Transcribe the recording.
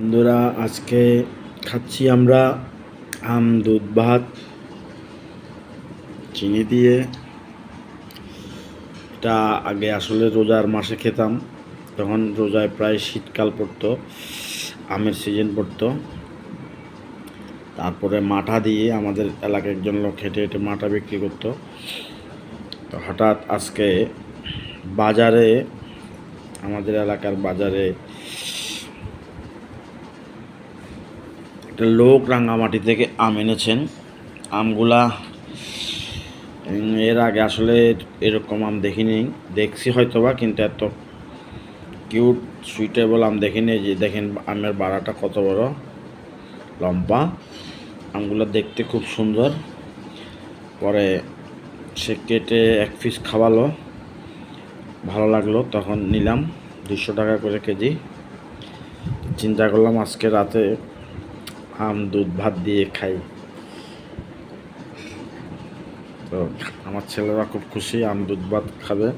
বন্ধুরা, আজকে খাচ্ছি আমরা আম, দুধ, ভাত, চিনি দিয়ে। এটা আগে আসলে রোজার মাসে খেতাম, তখন রোজায় প্রায় শীতকাল পড়তো, আমের সিজন পড়তো। তারপরে মাঠা দিয়ে আমাদের এলাকায় একজন লোক হেঁটে হেঁটে মাঠা বিক্রি করতো। তো হঠাৎ আজকে বাজারে, আমাদের এলাকার বাজারে একটা লোক রাঙ্গামাটি থেকে আম এনেছেন। আমগুলা এর আগে আসলে এরকম আম দেখিনি। দেখছি হয়তোবা, কিন্তু এত কিউট সুইটেবল আম দেখিনি। যে দেখেন, আমের বাড়াটা কত বড়, লম্বা। আমগুলো দেখতে খুব সুন্দর। পরে সে কেটে এক পিস খাওয়ালো। ভালো লাগল, তখন নিলাম। দুশো টাকা করে কেজি। চিন্তা করলাম আজকে রাতে আম দুধ ভাত দিয়ে খাই। তো আমার ছেলেরা খুব খুশি আম দুধ ভাত খাবে।